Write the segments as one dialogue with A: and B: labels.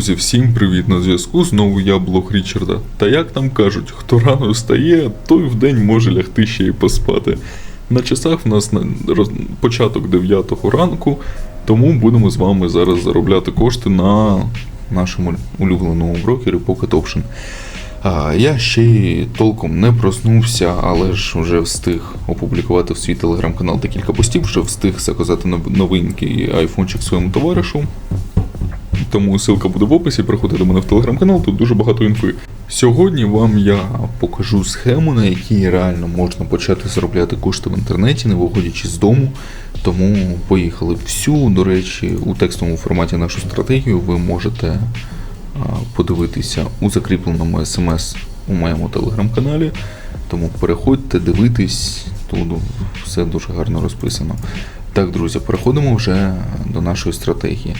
A: Друзі, всім привіт на зв'язку. Знову я блог Річарда. Та як там кажуть, хто рано встає, той вдень може лягти ще й поспати. На часах в нас на- початок 9 ранку, тому будемо з вами зараз заробляти кошти на нашому улюбленому брокері Pocket Option. А, я ще й толком не проснувся, але ж вже встиг опублікувати в свій телеграм-канал декілька постів, вже встиг заказати нов- новенький айфончик своєму товаришу. Тому ссылка буде в описі, приходьте до мене в телеграм-канал, тут дуже багато інфи. Сьогодні вам я покажу схему, на якій реально можна почати заробляти кошти в інтернеті, не виходячи з дому. Тому поїхали всю. До речі, у текстовому форматі нашу стратегію ви можете подивитися у закріпленому смс у моєму телеграм-каналі. Тому переходьте, дивитесь, тут все дуже гарно розписано. Так, друзі, переходимо вже до нашої стратегії.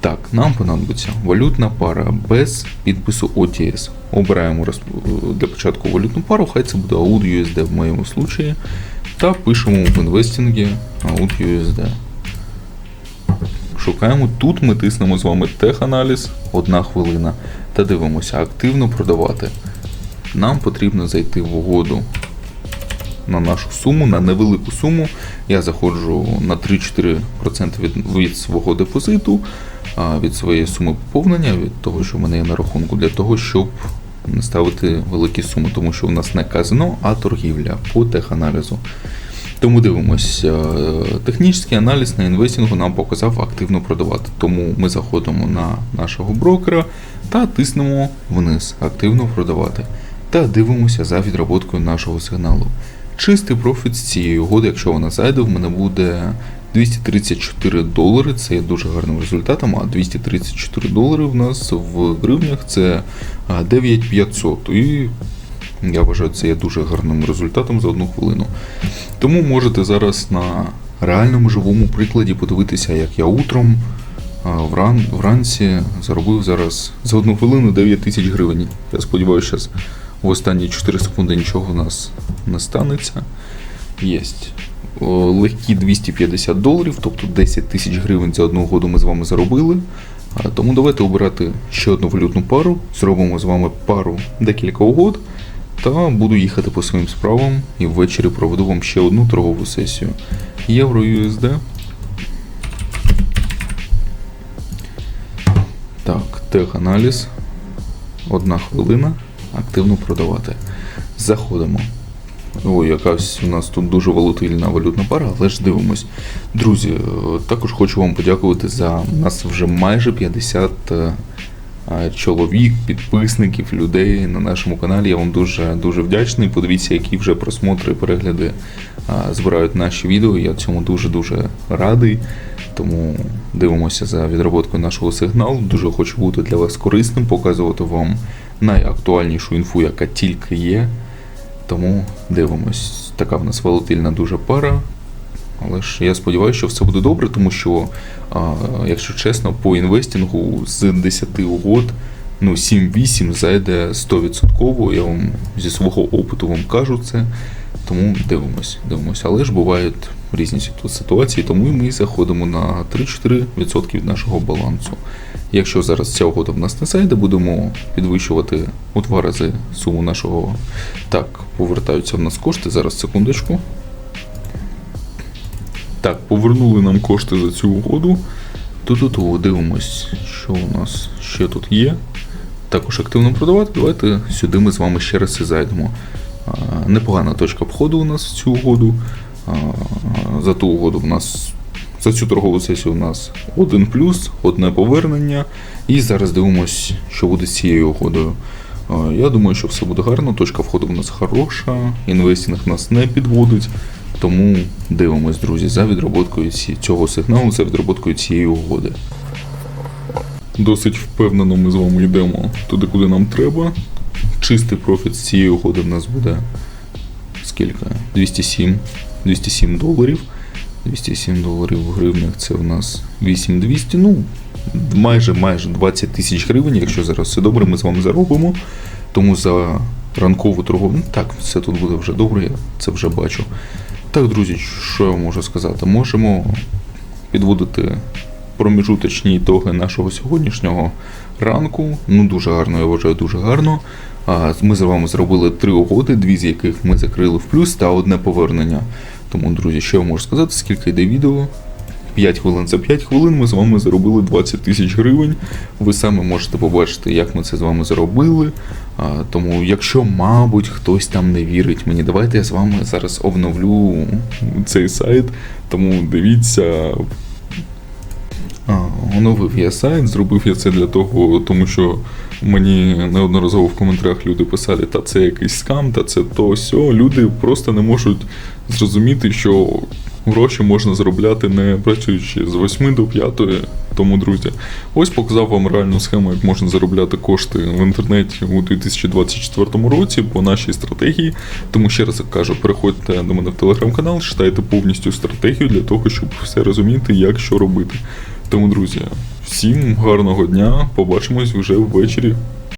A: Так, нам понадобиться валютна пара без підпису OTS. Обираємо для початку валютну пару, хай це буде AUD USD в моєму случаї. Та пишемо в інвестингі AUD USD. Шукаємо. Тут ми тиснемо з вами теханаліз, одна хвилина. Та дивимося, активно продавати. Нам потрібно зайти в угоду на нашу суму, на невелику суму. Я заходжу на 3-4% від, від свого депозиту, від своєї суми поповнення, від того, що в мене є на рахунку, для того, щоб не ставити великі суми, тому що у нас не казино, а торгівля по теханалізу. Тому дивимось, е, технічний аналіз на інвестингу нам показав активно продавати. Тому ми заходимо на нашого брокера та тиснемо вниз активно продавати. Та дивимося за відроботкою нашого сигналу. Чистий профіт з цієї угоди, якщо вона зайде, в мене буде 234 долари. Це є дуже гарним результатом. А 234 долари в нас в гривнях це 9500. І я вважаю, це є дуже гарним результатом за одну хвилину. Тому можете зараз на реальному живому прикладі подивитися, як я утром вран, вранці заробив зараз за одну хвилину 9 тисяч гривень. Я сподіваюся, що в останні 4 секунди нічого у нас не станеться. Єсть. О, Легкі 250 доларів, тобто 10 тисяч гривень за одну угоду ми з вами заробили. А, Тому давайте обирати ще одну валютну пару. Зробимо з вами пару декілька угод. Та буду їхати по своїм справам і ввечері проведу вам ще одну торгову сесію. Євро USD. Так, теханаліз. Одна хвилина. Активно продавати. Заходимо. Ой, якась у нас тут дуже волатильна валютна пара, але ж дивимось. Друзі, е, також хочу вам подякувати за нас вже майже 50 е, е, чоловік, підписників, людей на нашому каналі. Я вам дуже дуже вдячний. Подивіться, які вже просмотри, перегляди збирають наші відео. Я цьому дуже дуже радий. Тому дивимося за відроботкою нашого сигналу. Дуже хочу бути для вас корисним, показувати вам найактуальнішу інфу, яка тільки є. Тому дивимось. Така в нас волатильна дуже пара. Але ж я сподіваюся, що все буде добре, тому що, а, якщо чесно, по інвестингу з 10 угод ну, 7-8 зайде 100%. Я вам зі свого опиту вам кажу це. Тому дивимось, дивимось. Але ж бувають різні ситуації, тому ми заходимо на 3-4% від нашого балансу. Якщо зараз ця угода в нас не зайде, будемо підвищувати у два рази суму нашого. Так, повертаються в нас кошти. Зараз секундочку. Так, повернули нам кошти за цю угоду. Тут дивимось, що у нас ще тут є. Також активно продавати. Давайте сюди ми з вами ще раз і зайдемо. Непогана точка входу у нас в цю угоду. За ту угоду в нас за цю торгову сесію у нас один плюс, одне повернення. І зараз дивимось, що буде з цією угодою. Я думаю, що все буде гарно. Точка входу в нас хороша, інвестинг нас не підводить. Тому дивимось, друзі, за відроботкою цього сигналу, за відроботкою цієї угоди. Досить впевнено ми з вами йдемо туди, куди нам треба. Чистий профіт з цієї угоди в нас буде скільки? 207, 207 доларів. 207 доларів в гривнях це в нас 8200. Ну, майже майже 20 тисяч гривень. Якщо зараз все добре, ми з вами заробимо. Тому за ранкову торгову. Ну так, все тут буде вже добре, я це вже бачу. Так, друзі, що я можу сказати? Можемо підводити проміжуточні ітоги нашого сьогоднішнього ранку. Ну, дуже гарно, я вважаю, дуже гарно. Ми з вами зробили три угоди, дві з яких ми закрили в плюс та одне повернення. Тому, друзі, що я можу сказати, скільки йде відео? 5 хвилин. За 5 хвилин ми з вами заробили 20 тисяч гривень. Ви самі можете побачити, як ми це з вами зробили. А, тому, якщо, мабуть, хтось там не вірить мені, давайте я з вами зараз обновлю цей сайт. Тому дивіться. Оновив я сайт, зробив я це для того, тому що мені неодноразово в коментарях люди писали, та це якийсь скам, та це то сьо. Люди просто не можуть зрозуміти, що гроші можна заробляти не працюючи з 8 до 5. Тому, друзі, ось показав вам реальну схему, як можна заробляти кошти в інтернеті у 2024 році по нашій стратегії. Тому ще раз кажу, переходьте до мене в телеграм-канал, читайте повністю стратегію для того, щоб все розуміти, як що робити. Тому, друзі, всім гарного дня. Побачимось вже ввечері.